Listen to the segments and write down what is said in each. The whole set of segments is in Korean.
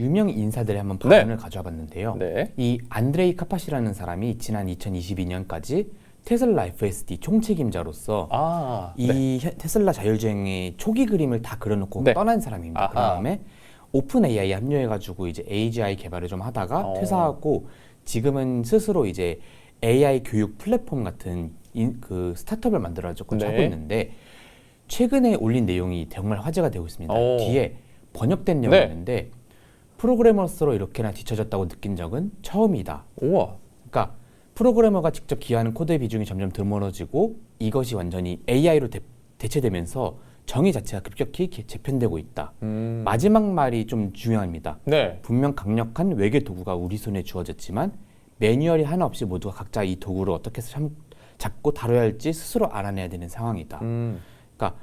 유명 인사들의 한번 네. 발언을 가져와 봤는데요. 네. 이 안드레이 카파시라는 사람이 지난 2022년까지 테슬라 FSD 총책임자로서 아, 네. 이 현- 테슬라 자율주행의 초기 그림을 다 그려놓고 네. 떠난 사람입니다. 아하. 그 다음에 오픈 AI에 합류해가지고 이제 AGI 개발을 좀 하다가 어. 퇴사하고 지금은 스스로 이제 AI 교육 플랫폼 같은 인, 그 스타트업을 만들어가지고 네. 하고 있는데 최근에 올린 내용이 정말 화제가 되고 있습니다. 오. 뒤에 번역된 네. 내용인데 프로그래머로서 이렇게나 뒤처졌다고 느낀 적은 처음이다. 우와. 그러니까 프로그래머가 직접 기여하는 코드의 비중이 점점 드물어지고 이것이 완전히 AI로 대, 대체되면서 정의 자체가 급격히 개- 재편되고 있다. 음. 마지막 말이 좀 중요합니다. 네. 분명 강력한 외계 도구가 우리 손에 주어졌지만 매뉴얼이 하나 없이 모두가 각자 이 도구를 어떻게 참, 잡고 다뤄야 할지 스스로 알아내야 되는 상황이다. 음. 그러니까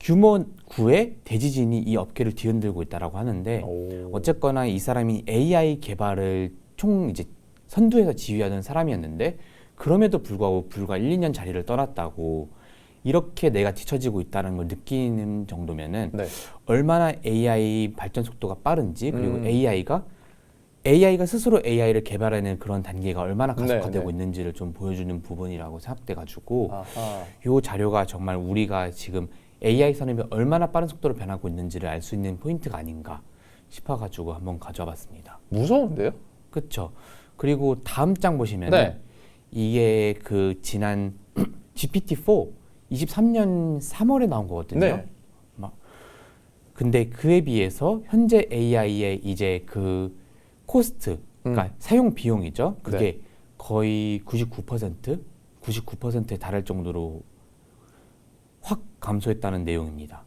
규모 9의 대지진이 이 업계를 뒤흔들고 있다라고 하는데 오. 어쨌거나 이 사람이 AI 개발을 총 이제 선두에서 지휘하던 사람이었는데 그럼에도 불구하고 불과 1, 2년 자리를 떠났다고 이렇게 내가 뒤처지고 있다는 걸 느끼는 정도면은 네. 얼마나 AI 발전 속도가 빠른지 그리고 음. AI가 AI가 스스로 AI를 개발하는 그런 단계가 얼마나 가속화되고 네, 네. 있는지를 좀 보여주는 부분이라고 생각돼 가지고 아하. 이 자료가 정말 우리가 지금 AI 산업이 얼마나 빠른 속도로 변하고 있는지를 알 수 있는 포인트가 아닌가 싶어가지고 한번 가져와 봤습니다. 무서운데요? 그렇죠. 그리고 다음 장 보시면 네. 은 이게 그 지난 GPT-4 23년 3월에 나온 거거든요. 네. 막 근데 그에 비해서 현재 AI의 이제 그 코스트, 그러니까 음. 사용 비용이죠. 그게 네. 거의 99% 99%에 달할 정도로 확 감소했다는 내용입니다.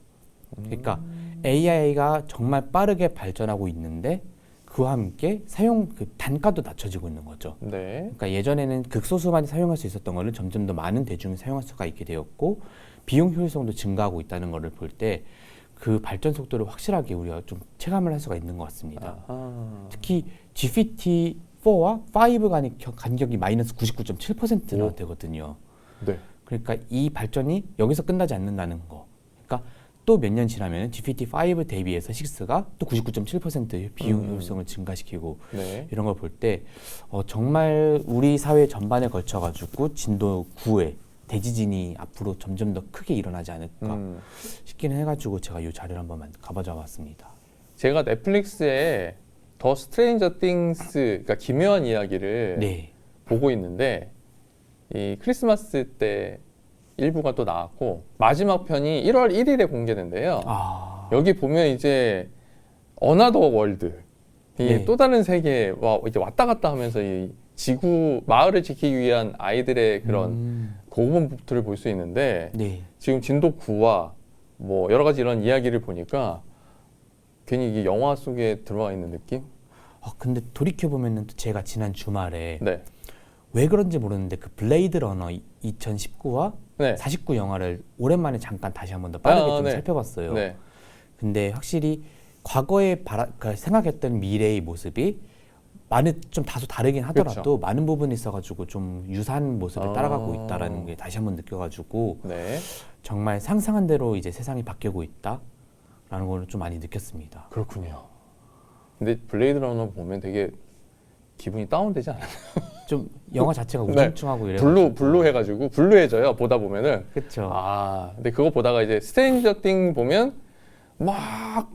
그러니까 음. AI가 정말 빠르게 발전하고 있는데 그와 함께 사용 그 단가도 낮춰지고 있는 거죠. 네. 그러니까 예전에는 극소수만이 사용할 수 있었던 거를 점점 더 많은 대중이 사용할 수가 있게 되었고 비용 효율성도 증가하고 있다는 거를 볼 때 그 발전 속도를 확실하게 우리가 좀 체감을 할 수가 있는 것 같습니다. 아하. 특히 GPT-4와 5 간의 겨- 간격이 마이너스 99.7%나 오. 되거든요. 네. 그러니까 이 발전이 여기서 끝나지 않는다는 거. 그러니까 또 몇 년 지나면 GPT-5 대비해서 6가 또 99.7% 비용 음. 효율성을 증가시키고 네. 이런 걸 볼 때 어, 정말 우리 사회 전반에 걸쳐 가지고 진도 9의 대지진이 앞으로 점점 더 크게 일어나지 않을까 음. 싶기는 해가지고 제가 이 자료를 한번 가져와 봤습니다. 제가 넷플릭스에 더 스트레인저 띵스 그러니까 기묘한 이야기를 네, 보고 있는데 이 크리스마스 때 일부가 또 나왔고 마지막 편이 1월 1일에 공개된대요. 아, 여기 보면 이제 어나더 월드 이 네. 또 다른 세계와 이제 왔다 갔다 하면서 이 지구 마을을 지키기 위한 아이들의 그런 음, 고군분투를 볼 수 있는데 네, 지금 진도 9와 뭐 여러 가지 이런 이야기를 보니까 괜히 이게 영화 속에 들어와 있는 느낌? 아, 근데 돌이켜 보면은 또 제가 지난 주말에 네. 왜 그런지 모르는데 그 블레이드 러너 2019와 네. 49 영화를 오랜만에 잠깐 다시 한번 더 빠르게 아, 좀 네. 살펴봤어요. 네. 근데 확실히 과거에 바라, 그 생각했던 미래의 모습이 많이 좀 다소 다르긴 하더라도 그렇죠. 많은 부분이 있어가지고 좀 유사한 모습을 아. 따라가고 있다라는 게 다시 한번 느껴가지고 네. 정말 상상한 대로 이제 세상이 바뀌고 있다라는 걸 좀 많이 느꼈습니다. 그렇군요. 근데 블레이드 러너 보면 되게 기분이 다운되지 않아요? 좀 영화 자체가 네. 우중충하고 이래요. 블루 블루 해가지고 블루해져요. 보다 보면은 그렇죠. 아 근데 그거 보다가 이제 스트레인저 띵 보면 막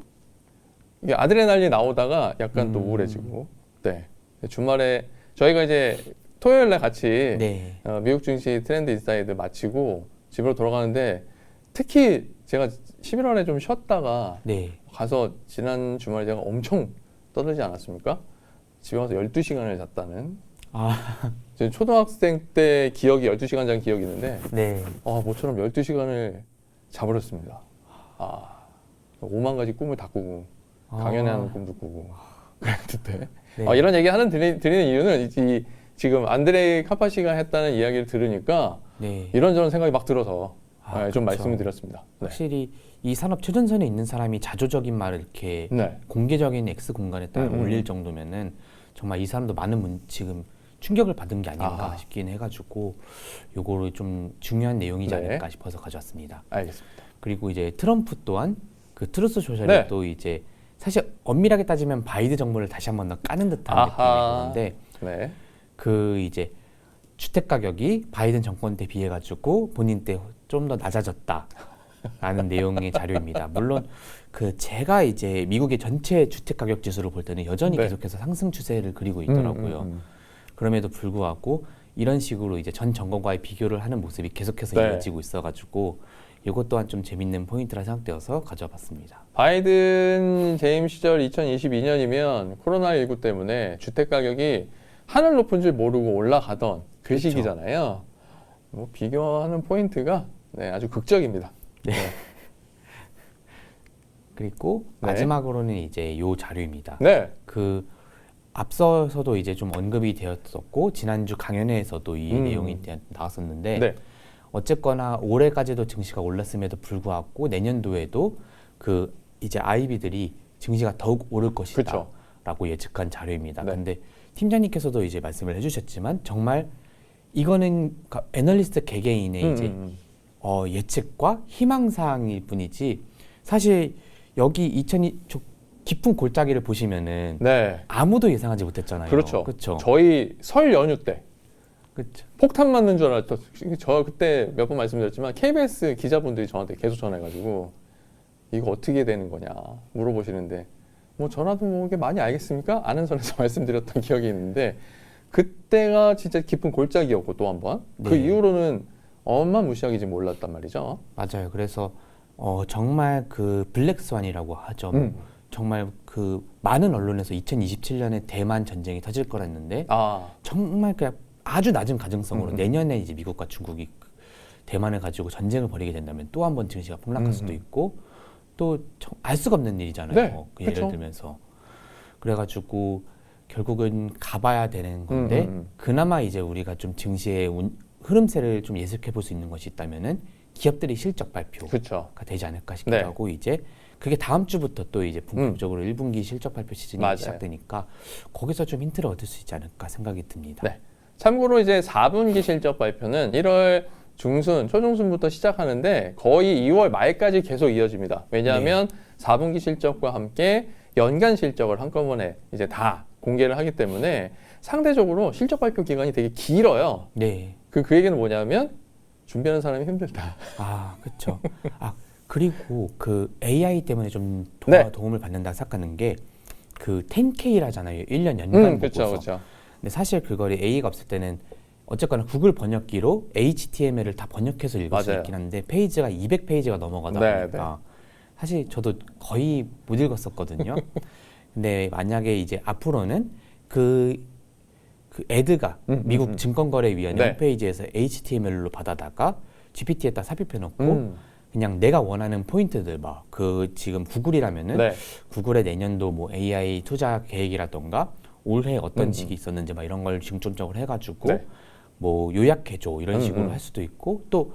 이게 아드레날린 나오다가 약간 또 음. 우울해지고 네 주말에 저희가 이제 토요일에 같이 네. 어, 미국 증시 트렌드 인사이드 마치고 집으로 돌아가는데 특히 제가 11월에 좀 쉬었다가 네. 가서 지난 주말에 제가 엄청 떠들지 않았습니까? 집에 가서 12시간을 잤다는 아, 제 초등학생 때 기억이 12시간 잔 기억이 있는데 네. 아, 모처럼 12시간을 자버렸습니다. 아, 5만 가지 꿈을 다 꾸고 강연회 하는 꿈도 꾸고 그랬는데 네. 아, 이런 얘기 하는 드리, 드리는 이유는 이, 이 지금 안드레이 카파시가 했다는 이야기를 들으니까 네. 이런저런 생각이 막 들어서 아, 네, 좀 그렇죠. 말씀을 드렸습니다. 네. 확실히 이 산업 최전선에 있는 사람이 자조적인 말을 이렇게 네. 공개적인 X 공간에 따라 음, 음, 올릴 음. 정도면은 정말 이 사람도 많은 문, 지금 충격을 받은 게 아닌가 아하. 싶긴 해가지고 요거를 좀 중요한 내용이지 네. 않을까 싶어서 가져왔습니다. 알겠습니다. 그리고 이제 트럼프 또한 그 트루스 소셜에 네. 또 이제 사실 엄밀하게 따지면 바이든 정부를 다시 한 번 더 까는 듯한. 느낌인데 네. 그 이제 주택 가격이 바이든 정권 때 비해 가지고 본인 때 좀 더 낮아졌다라는 내용의 자료입니다. 물론 그 제가 이제 미국의 전체 주택 가격 지수를 볼 때는 여전히 네. 계속해서 상승 추세를 그리고 있더라고요. 음, 음, 음. 그럼에도 불구하고 이런 식으로 이제 전 정권과의 비교를 하는 모습이 계속해서 네. 이어지고 있어가지고 이것 또한 좀 재밌는 포인트라 생각되어서 가져와 봤습니다. 바이든 재임 시절 2022년이면 코로나19 때문에 주택 가격이 하늘 높은 줄 모르고 올라가던 그 그쵸. 시기잖아요. 뭐 비교하는 포인트가 네, 아주 극적입니다. 그리고 네. 마지막으로는 이제 요 자료입니다. 네. 그 앞서서도 이제 좀 언급이 되었었고 지난주 강연회에서도 이 음. 내용이 대- 나왔었는데 네. 어쨌거나 올해까지도 증시가 올랐음에도 불구하고 내년도에도 그 이제 아이비들이 증시가 더욱 오를 그쵸. 것이다라고 예측한 자료입니다. 네. 근데 팀장님께서도 이제 말씀을 해주셨지만 정말 이거는 그 애널리스트 개개인의 음, 이제 음, 음. 어, 예측과 희망사항일 뿐이지 사실 여기 2002저 깊은 골짜기를 보시면은 네. 아무도 예상하지 못했잖아요. 그렇죠. 그렇죠. 저희 설 연휴 때 그렇죠. 폭탄 맞는 줄 알았죠. 저 그때 몇 번 말씀드렸지만 KBS 기자분들이 저한테 계속 전화해가지고 이거 어떻게 되는 거냐 물어보시는데 뭐 전화도 뭐 이게 많이 알겠습니까? 아는 선에서 말씀드렸던 기억이 있는데 그때가 진짜 깊은 골짜기였고 또 한번그 네. 이후로는 어마무시하게 지금 올랐단 말이죠. 맞아요. 그래서 어, 정말 그 블랙스완이라고 하죠. 뭐 음. 정말 그 많은 언론에서 2027년에 대만 전쟁이 터질 거랬는데 아 정말 그냥 아주 낮은 가능성으로 음, 음. 내년에 이제 미국과 중국이 그 대만을 가지고 전쟁을 벌이게 된다면 또 한 번 증시가 폭락할 음, 수도 음. 있고 또 알 수가 없는 일이잖아요. 네, 그 예를. 들면서 그래가지고 결국은 가봐야 되는 건데 음, 음, 음. 그나마 이제 우리가 좀 증시의 운- 흐름세를 좀 예측해 볼 수 있는 것이 있다면은 기업들이 실적 발표가 그렇죠. 되지 않을까 싶기도 네. 하고 이제 그게 다음 주부터 또 이제 본격적으로 1분기 실적 발표 시즌이 맞아요. 시작되니까 거기서 좀 힌트를 얻을 수 있지 않을까 생각이 듭니다. 네. 참고로 이제 4분기 실적 발표는 1월 중순, 초중순부터 시작하는데 거의 2월 말까지 계속 이어집니다. 왜냐하면 4분기 실적과 함께 연간 실적을 한꺼번에 이제 다 공개를 하기 때문에 상대적으로 실적 발표 기간이 되게 길어요. 네. 그, 그 얘기는 뭐냐면 준비하는 사람이 힘들다. 아, 그렇죠. 아, 그리고 그 AI 때문에 좀 도, 네. 도움을 받는다 생각하는 게 그 10K라잖아요. 1년 연간 음, 보고서. 그렇죠, 그렇죠. 근데 사실 그거를 A가 없을 때는 어쨌거나 구글 번역기로 HTML을 다 번역해서 읽을 수 맞아요. 있긴 한데 페이지가 200페이지가 넘어가다 네, 보니까 사실 저도 거의 못 읽었었거든요. 근데 만약에 이제 앞으로는 그, 그 애드가 음, 음, 미국 음. 증권거래위원회 네. 홈페이지에서 HTML로 받아다가 GPT에다 삽입해놓고 음, 그냥 내가 원하는 포인트들 막 그 지금 구글이라면은 네. 구글의 내년도 뭐 AI 투자 계획이라던가 올해 어떤 음, 직이 있었는지 막 이런 걸 중점적으로 해가지고 네. 뭐 요약해줘 이런 음, 식으로 음. 할 수도 있고 또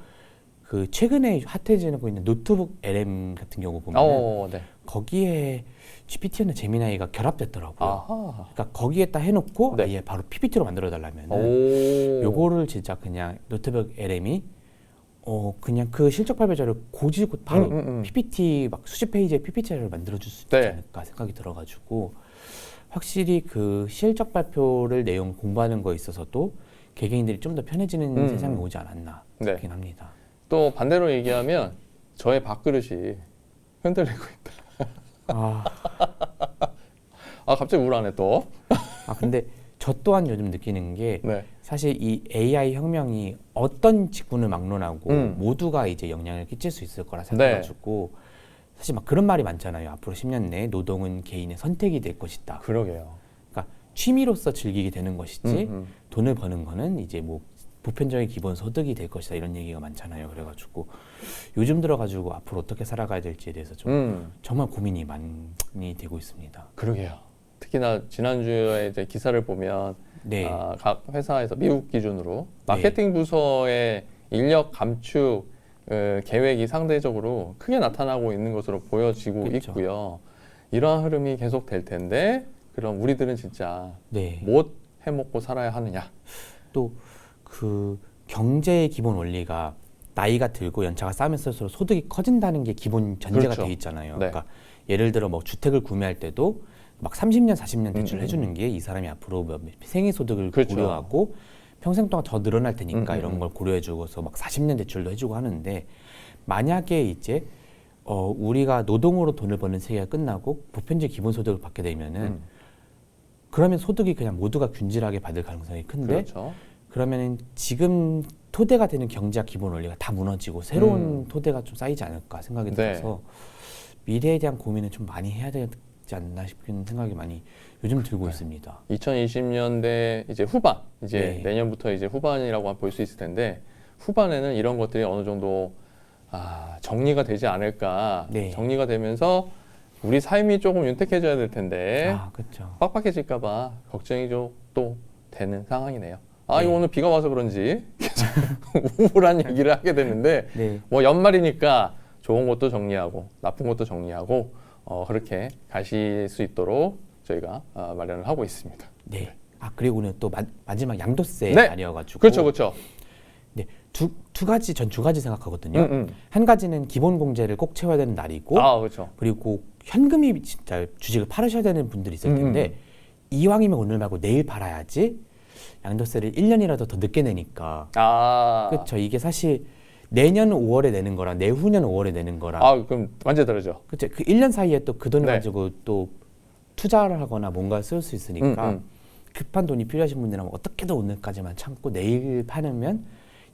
그 최근에 핫해지고 있는 노트북 LM 같은 경우 보면 은 어, 네. 거기에 GPT나 제미나이가 결합됐더라고요. 아하. 그러니까 거기에다 해놓고 네. 아예 바로 PPT로 만들어 달라면 은 오. 요거를 진짜 그냥 노트북 LM이 어 그냥 그 실적 발표 자료 고지고 바로 음, 음, 음. PPT 막 수십 페이지의 PPT를 만들어 줄 수 있지 네. 않을까 생각이 들어가지고 확실히 그 실적 발표를 내용 공부하는 거에 있어서도 개개인들이 좀 더 편해지는 음. 세상이 오지 않았나 네. 그렇긴 합니다. 또 반대로 얘기하면 저의 밥그릇이 흔들리고 있다. 아, 아 갑자기 우울하네 또. 아 근데 저 또한 요즘 느끼는 게 네. 사실 이 AI 혁명이 어떤 직군을 막론하고 음. 모두가 이제 영향을 끼칠 수 있을 거라 생각해가지고 사실 막 그런 말이 많잖아요. 앞으로 10년 내에 노동은 개인의 선택이 될 것이다. 그러게요. 그러니까 취미로서 즐기게 되는 것이지 음, 음. 돈을 버는 거는 이제 뭐 보편적인 기본 소득이 될 것이다 이런 얘기가 많잖아요. 그래가지고 요즘 들어가지고 앞으로 어떻게 살아가야 될지에 대해서 좀 음, 정말 고민이 많이 되고 있습니다. 그러게요. 특히나 지난주에 이제 기사를 보면 네, 아, 각 회사에서 미국 기준으로 마케팅 부서의 인력 감축 어, 계획이 상대적으로 크게 나타나고 있는 것으로 보여지고 그쵸. 있고요. 이러한 흐름이 계속 될 텐데 그럼 우리들은 진짜 네. 못 해먹고 살아야 하느냐? 또 그 경제의 기본 원리가 나이가 들고 연차가 쌓이면 쓸수록 소득이 커진다는 게 기본 전제가 그렇죠. 돼 있잖아요. 네. 그러니까 예를 들어 뭐 주택을 구매할 때도 막 30년, 40년 대출을 음, 음. 해주는 게 이 사람이 앞으로 뭐 생애 소득을 그렇죠. 고려하고 평생 동안 더 늘어날 테니까 음, 음, 이런 음. 걸 고려해주고서 막 40년 대출도 해주고 하는데 만약에 이제 어 우리가 노동으로 돈을 버는 세계가 끝나고 보편적 기본소득을 받게 되면은 음, 그러면 소득이 그냥 모두가 균질하게 받을 가능성이 큰데 그렇죠. 그러면은 지금 토대가 되는 경제학 기본 원리가 다 무너지고 새로운 음. 토대가 좀 쌓이지 않을까 생각이 네. 들어서 미래에 대한 고민을 좀 많이 해야 되지 않나 싶은 생각이 많이 요즘 들고 네. 있습니다. 2020년대 이제 후반 이제 네. 내년부터 이제 후반이라고 볼 수 있을 텐데 후반에는 이런 것들이 어느 정도 아, 정리가 되지 않을까 네. 정리가 되면서 우리 삶이 조금 윤택해져야 될 텐데 아 그렇죠. 빡빡해질까봐 걱정이 좀 또 되는 상황이네요. 아 네. 이거 오늘 비가 와서 그런지 우울한 얘기를 하게 됐는데 네. 뭐 연말이니까 좋은 것도 정리하고 나쁜 것도 정리하고 어, 그렇게 가실 수 있도록 저희가 어, 마련을 하고 있습니다. 네. 아 그리고는 또 마, 마지막 양도세 네. 날이어가지고 그렇죠, 그렇죠. 네. 두, 두 가지 전 두 가지 생각하거든요. 음, 음. 한 가지는 기본 공제를 꼭 채워야 되는 날이고 아 그렇죠. 그리고 현금이 진짜 주식을 팔으셔야 되는 분들이 있을 음, 텐데 이왕이면 오늘 말고 내일 팔아야지 양도세를 1년이라도 더 늦게 내니까 아, 그렇죠. 이게 사실 내년 5월에 내는 거랑 내후년 5월에 내는 거랑 아 그럼 완전 다르죠. 그렇죠. 그 1년 사이에 또 그 돈을 네. 가지고 또 투자를 하거나 뭔가 쓸 수 있으니까 음, 음. 급한 돈이 필요하신 분들은 어떻게든 오늘까지만 참고 내일 파면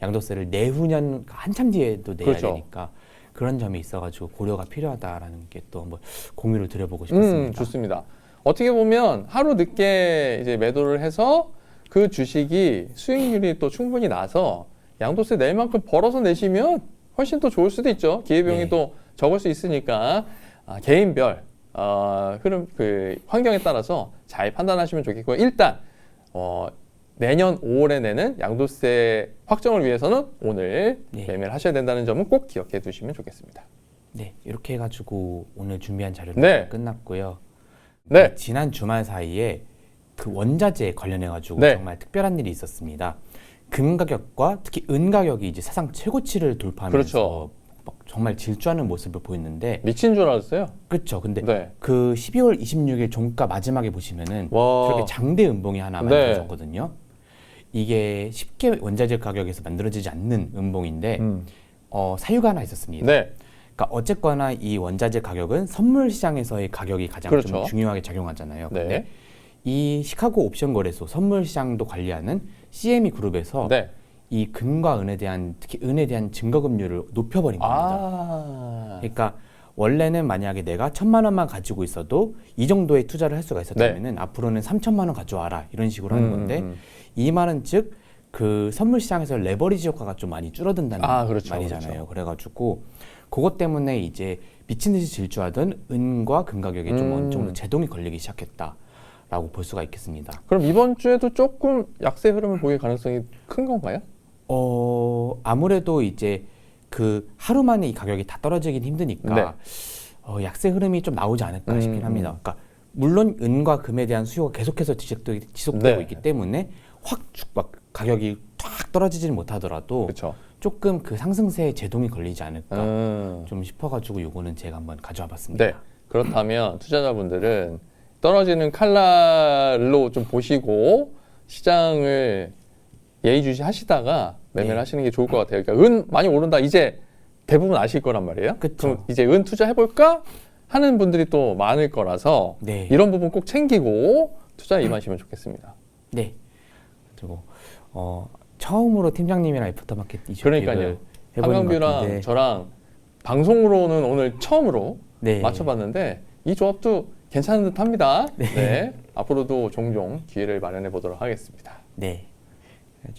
양도세를 내후년 한참 뒤에도 내야 그렇죠. 되니까 그런 점이 있어가지고 고려가 필요하다라는 게 또 한번 공유를 드려보고 음, 싶었습니다. 좋습니다. 어떻게 보면 하루 늦게 이제 매도를 해서 그 주식이 수익률이 또 충분히 나서 양도세 낼 만큼 벌어서 내시면 훨씬 더 좋을 수도 있죠. 기회비용이 네. 또 적을 수 있으니까 아, 개인별 어, 흐름 그 환경에 따라서 잘 판단하시면 좋겠고요. 일단 어, 내년 5월에 내는 양도세 확정을 위해서는 오늘 네. 매매를 하셔야 된다는 점은 꼭 기억해 두시면 좋겠습니다. 네, 이렇게 해가지고 오늘 준비한 자료는 네. 끝났고요. 네. 지난 주말 사이에 그 원자재 관련해 가지고 네. 정말 특별한 일이 있었습니다. 금 가격과 특히 은 가격이 이제 사상 최고치를 돌파하면서 그렇죠. 막 정말 질주하는 모습을 보였는데 미친 줄 알았어요. 그렇죠. 근데 네. 그 12월 26일 종가 마지막에 보시면은 와. 저렇게 장대 음봉이 하나 네. 만들어졌거든요. 이게 쉽게 원자재 가격에서 만들어지지 않는 음봉인데 음. 어, 사유가 하나 있었습니다. 네. 그러니까 어쨌거나 이 원자재 가격은 선물 시장에서의 가격이 가장 그렇죠. 좀 중요하게 작용하잖아요. 네. 근데 이 시카고 옵션 거래소 선물 시장도 관리하는 CME 그룹에서 네. 이 금과 은에 대한 특히 은에 대한 증거금률을 높여버린 겁니다. 아. 그러니까 원래는 만약에 내가 천만 원만 가지고 있어도 이 정도의 투자를 할 수가 있었다면은 앞으로는 삼천만 원 가져와라 이런 식으로 하는 네. 음, 건데 음, 이 말은 즉그 선물 시장에서 레버리지 효과가 좀 많이 줄어든다는 아, 그렇죠, 말이잖아요. 그렇죠. 그래가지고 그것 때문에 이제 미친 듯이 질주하던 은과 금 가격에 좀 음. 어느 정도 제동이 걸리기 시작했다 라고 볼 수가 있겠습니다. 그럼 이번 주에도 조금 약세 흐름을 보일 가능성이 큰 건가요? 어 아무래도 이제 그 하루 만에 이 가격이 다 떨어지긴 힘드니까 네. 어, 약세 흐름이 좀 나오지 않을까 음, 싶긴 합니다. 음. 그러니까 물론 은과 금에 대한 수요가 계속해서 지속되고, 지속되고 네. 있기 때문에 확 막 가격이 탁 떨어지지는 못하더라도 그렇죠. 조금 그 상승세에 제동이 걸리지 않을까 음. 좀 싶어가지고 요거는 제가 한번 가져와 봤습니다. 네. 그렇다면 투자자분들은 떨어지는 칼날로 좀 보시고 시장을 예의주시 하시다가 매매를 네. 하시는 게 좋을 것 같아요. 그러니까 은 많이 오른다 이제 대부분 아실 거란 말이에요. 그쵸. 그럼 이제 은 투자 해볼까 하는 분들이 또 많을 거라서 네. 이런 부분 꼭 챙기고 투자에 임하시면 좋겠습니다. 네. 그리고 어, 처음으로 팀장님이랑 애프터마켓 이슈 그러니까요. 한강뷰랑 저랑 방송으로는 오늘 처음으로 네. 맞춰봤는데 이 조합도 괜찮은 듯합니다. 네. 네. 앞으로도 종종 기회를 마련해 보도록 하겠습니다. 네.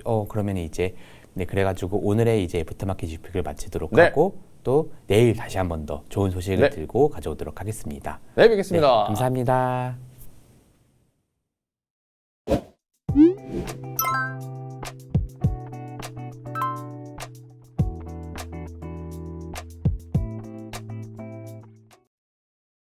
어 그러면 이제 네 그래가지고 오늘의 이제 애프터마켓 이슈픽을 마치도록 네. 하고 또 내일 다시 한 번 더 좋은 소식을 네. 들고 가져오도록 하겠습니다. 네, 뵙겠습니다. 네, 감사합니다.